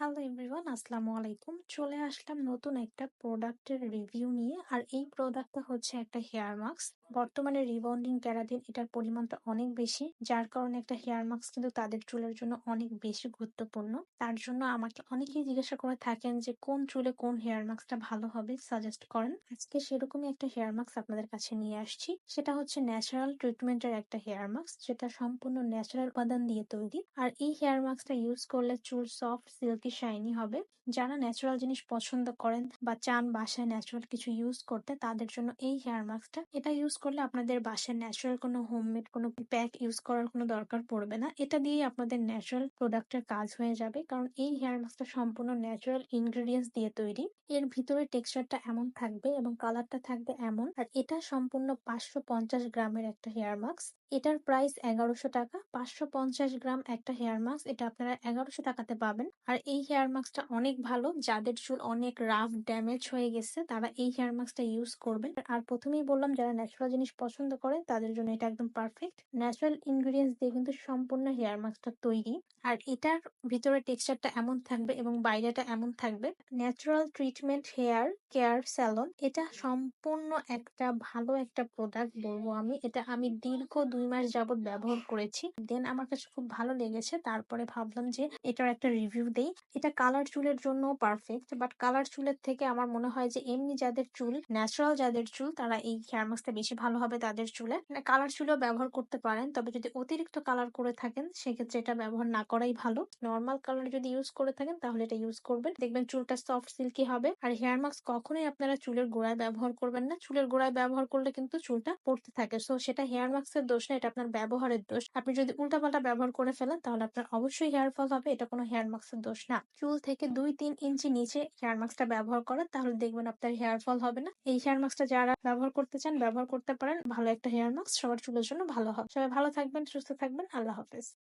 Hello everyone আসসালামু আলাইকুম চলে আসলাম নতুন একটা প্রোডাক্টের রিভিউ নিয়ে। আর এই প্রোডাক্টটা হচ্ছে একটা হেয়ার মাস্ক বর্তমানে রিবন্ডিং ক্যারাটিন এটার পরিমাণটা অনেক বেশি, যার কারণে একটা হেয়ার মাস্ক কিন্তু তাদের চুলের জন্য অনেক বেশি গুরুত্বপূর্ণ। তার জন্য আমাকে অনেকেই জিজ্ঞাসা করে থাকেন যে কোন চুলে কোন হেয়ার মাস্কটা ভালো হবে, সাজেস্ট করেন। আজকে সেরকমই একটা হেয়ার মাস্ক আপনাদের কাছে নিয়ে আসছি, সেটা হচ্ছে ন্যাচারাল ট্রিটমেন্টের একটা হেয়ার মাস্ক, যেটা সম্পূর্ণ ন্যাচারাল উপাদান দিয়ে তৈরি। আর এই হেয়ার মাস্কটা ইউজ করলে চুল সফট, সিল্কি, শাইনি হবে। যারা ন্যাচারাল জিনিস পছন্দ করেন বা চান বাসায় ন্যাচারাল কিছু ইউজ করতে, তাদের জন্য এই হেয়ার মাস্কটা, এটা ইউজ করলে আপনাদের বাসায় ন্যাচারাল কোনো হোমমেড কোনো প্যাক ইউজ করার কোনো দরকার পড়বে না। এটা দিয়েই আপনাদের ন্যাচারাল প্রোডাক্টের কাজ হয়ে যাবে। কারণ এই হেয়ার মাস্কটা সম্পূর্ণ ন্যাচারাল ইনগ্রেডিয়েন্টস দিয়ে তৈরি। এর ভিতরে টেক্সচারটা এমন থাকবে এবং কালারটা থাকবে এমন। আর এটা সম্পূর্ণ পাঁচশো পঞ্চাশ গ্রামের একটা হেয়ার মাস্ক এটার প্রাইস এগারোশো টাকা। পাঁচশো পঞ্চাশ গ্রাম একটা হেয়ার মাস্ক এটা আপনারা এগারোশো টাকাতে পাবেন। আর এই হেয়ার মাস্কটা অনেক ভালো, যাদের চুল অনেক রাফ ড্যামেজ হয়ে গেছে, তারা এই হেয়ার মাস্কটা ইউজ করবেন। আর প্রথমেই বললাম, যারা ন্যাচারাল জিনিস পছন্দ করে, তাদের জন্য এটা একদম পারফেক্ট ন্যাচারাল ইনগ্রিডিয়েন্টস দিয়ে কিন্তু সম্পূর্ণ হেয়ার মাস্কটা তৈরি। আর এটার ভিতরে টেক্সচারটা এমন থাকবে এবং বাইরেটা এমন থাকবে। Natural treatment hair care salon এটা সম্পূর্ণ একটা ভালো একটা প্রোডাক্ট বলব আমি। এটা আমি দীর্ঘ দুই মাস যাবত ব্যবহার করেছি। দেন আমার কাছে খুব ভালো লেগেছে। তারপরে ভাবলাম যে এটার একটা রিভিউ দেই। এটা কালার চুলের জন্য পারফেক্ট বাট কালার চুলের থেকে আমার মনে হয় যে এমনি যাদের চুল ন্যাচারাল যাদের চুল, তারা এই হেয়ার মাস্কটা বেশি ভালো হবে তাদের চুলে। কালার চুলেও ব্যবহার করতে পারেন, তবে যদি অতিরিক্ত কালার করে থাকেন, সেক্ষেত্রে এটা ব্যবহার না করাই ভালো। নর্মাল কালার যদি ইউজ করে থাকেন, তাহলে এটা ইউজ করবেন। দেখবেন চুলটা সফট সিল্কি হবে। আর হেয়ার মাস্ক কখনোই আপনারা চুলের গোড়ায় ব্যবহার করবেন না। চুলের গোড়ায় ব্যবহার করলে কিন্তু চুলটা পড়তে থাকে। সো সেটা হেয়ার মাস্কের দোষ না, এটা আপনার ব্যবহারের দোষ। আপনি যদি উল্টাপাল্টা ব্যবহার করে ফেলেন, তাহলে আপনার অবশ্যই হেয়ার ফল হবে, এটা কোনো হেয়ার মাস্কের দোষ না। চুল থেকে দুই তিন ইঞ্চি নিচে হেয়ার মাস্কটা ব্যবহার করেন, তাহলে দেখবেন আপনার হেয়ার ফল হবে না। এই হেয়ার মাস্কটা যারা ব্যবহার করতে চান, ব্যবহার করতে পারেন, ভালো একটা হেয়ার মাস্ক সবার চুলের জন্য ভালো হবে। সবাই ভালো থাকবেন, সুস্থ থাকবেন, আল্লাহ হাফেজ।